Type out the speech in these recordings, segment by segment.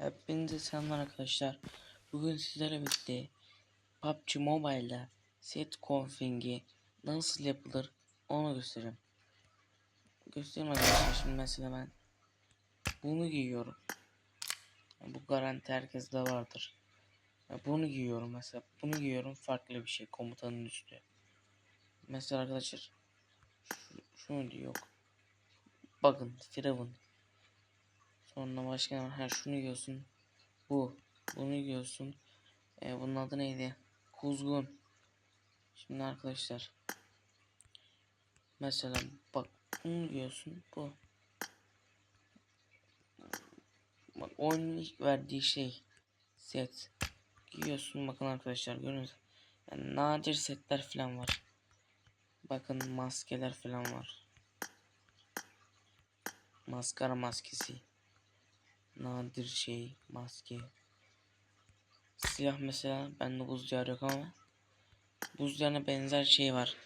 Hepinize selamlar arkadaşlar. Bugün sizlerle birlikte PUBG Mobile'da set config'i nasıl yapılır onu göstereyim. Göstereyim arkadaşlar şimdi mesela ben bunu giyiyorum. Bu garanti herkeste vardır. Bunu giyiyorum mesela. Bunu giyiyorum farklı bir şey komutanın üstü. Mesela arkadaşlar şu, şunu diyor. Bakın Firavun. Sonra başka ne var? Ha şunu yiyorsun. Bu. Bunu yiyorsun. E, bunun adı neydi? Kuzgun. Şimdi arkadaşlar. Mesela bak bunu yiyorsun. Bu. Bak oyunun ilk verdiği şey. Set. Giyiyorsun bakın arkadaşlar görüyorsunuz. Yani nadir setler falan var. Bakın maskeler falan var. Maskara maskesi nadir şey maske. Silah mesela bende buz diyar yok ama buz diyarına benzer şey var.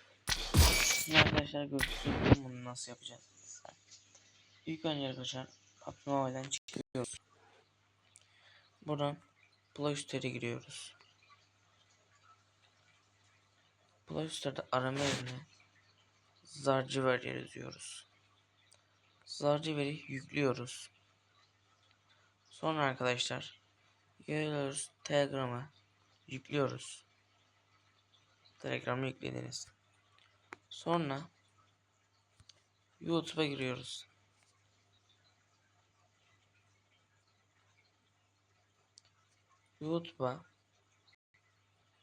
Şimdi arkadaşlar göstereyim bunu nasıl yapacağız? İlk önce arkadaşlar PUBG Mobile'den çıkıyoruz. Buradan Play Store'a giriyoruz. Play Store'da arama yerine Zarciver yazıyoruz. Zarciver'i yüklüyoruz Sonra arkadaşlar geliyoruz Telegram'a yüklüyoruz. Telegram'ı yüklediniz. Sonra YouTube'a giriyoruz. YouTube'a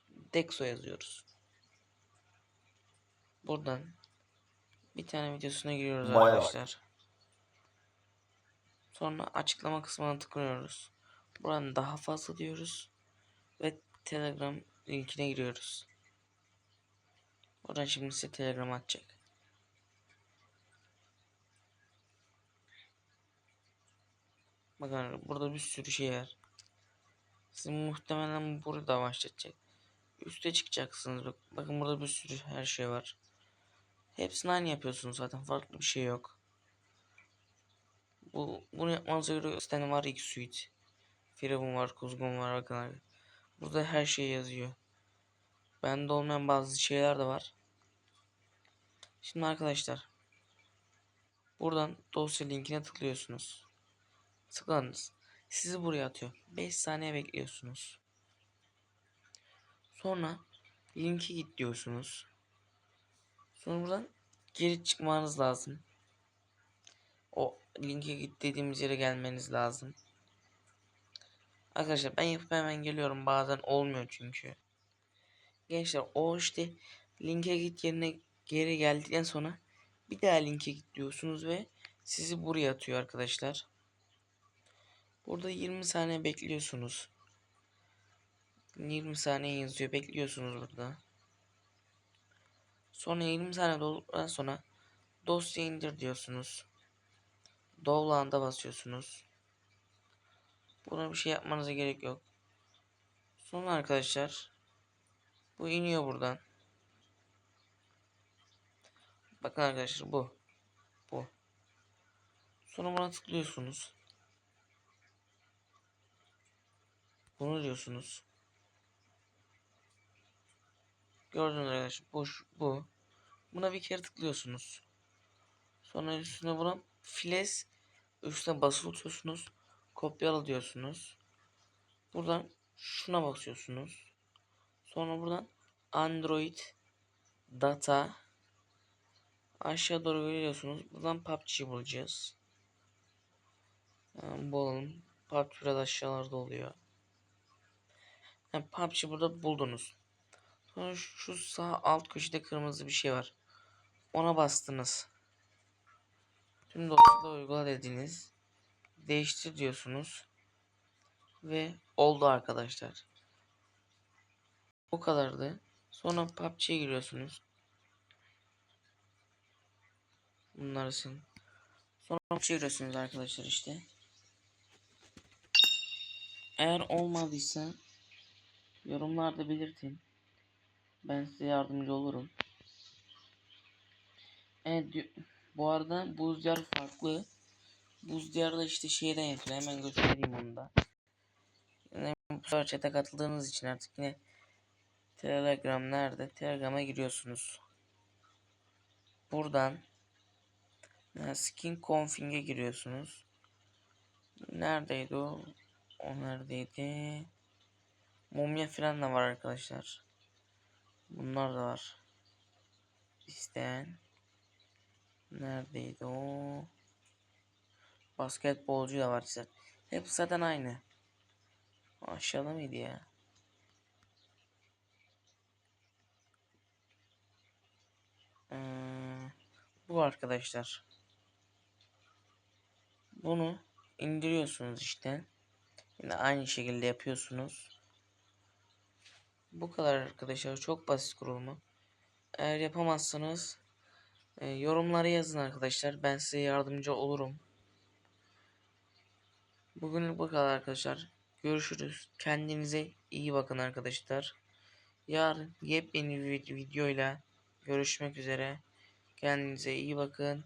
Dexo yazıyoruz. Buradan bir tane videosuna giriyoruz Bayağı. arkadaşlar. Sonra açıklama kısmına tıklıyoruz. Buradan daha fazla diyoruz. Ve Telegram linkine giriyoruz. Buradan şimdi size Telegram atacak. Bakın burada bir sürü şey var. Sizin muhtemelen burada başlatacak. Üste çıkacaksınız. Bak, bakın burada bir sürü her şey var. Hepsini aynı yapıyorsunuz zaten. Farklı bir şey yok. Bu bunu yapmanıza göre üstten var X suite. Firavun var, kuzgun var abi. Burada her şey yazıyor. Bende olmayan bazı şeyler de var. Şimdi arkadaşlar. Buradan dosya linkine tıklıyorsunuz. Tıkladınız. Sizi buraya atıyor. 5 saniye bekliyorsunuz. Sonra linki git diyorsunuz. Sonra buradan geri çıkmanız lazım. Linke git dediğimiz yere gelmeniz lazım. Arkadaşlar ben yapıp hemen geliyorum. Bazen olmuyor çünkü. Gençler o işte linke git yerine geri geldikten sonra bir daha linke git diyorsunuz ve sizi buraya atıyor arkadaşlar. Burada 20 saniye bekliyorsunuz. 20 saniye yazıyor. Bekliyorsunuz burada. Sonra 20 saniye dolduktan sonra dosya indir diyorsunuz. Download'a basıyorsunuz. Buna bir şey yapmanıza gerek yok. Sonra arkadaşlar bu iniyor buradan. Bakın arkadaşlar bu. Bu. Sonra buna tıklıyorsunuz. Bunu diyorsunuz. Gördüğünüz arkadaşlar bu, bu. Buna bir kere tıklıyorsunuz. Sonra üstüne buna files üstüne basılı tutuyorsunuz. Kopyala diyorsunuz. Buradan şuna basıyorsunuz. Sonra buradan Android data aşağı doğru görüyorsunuz. Buradan PUBG bulacağız. Yani bulalım. PUBG biraz aşağılarda oluyor. Yani PUBG burada buldunuz. Sonra şu sağ alt köşede kırmızı bir şey var. Ona bastınız. Tüm dosyaları uygula dediniz. Değiştir diyorsunuz. Ve oldu arkadaşlar. Bu kadardı. Sonra PUBG'ye giriyorsunuz. Bunları sil. Sonra PUBG'ye giriyorsunuz arkadaşlar işte. Eğer olmadıysa yorumlarda belirtin. Ben size yardımcı olurum. Evet bu arada buz diyar farklı. Buz diyarda işte şeyden yapılıyor. Hemen göstereyim onu da. Yine bu sefer chat'e katıldığınız için artık yine Telegram nerede? Telegram'a giriyorsunuz. Buradan e, skin config'e giriyorsunuz. Neredeydi o? O neredeydi? Mumya falan da var arkadaşlar. Bunlar da var. İsteyen. Neredeydi o? Basketbolcu da var zaten. Hep zaten aynı. Aşağıda mıydı ya? Ee, bu arkadaşlar. Bunu indiriyorsunuz işte. Yine aynı şekilde yapıyorsunuz. Bu kadar arkadaşlar. Çok basit kurulumu. Eğer yapamazsanız e, yorumlara yazın arkadaşlar. Ben size yardımcı olurum. Bugün bu kadar arkadaşlar. Görüşürüz. Kendinize iyi bakın arkadaşlar. Yarın yepyeni bir videoyla görüşmek üzere. Kendinize iyi bakın.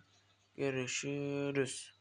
Görüşürüz.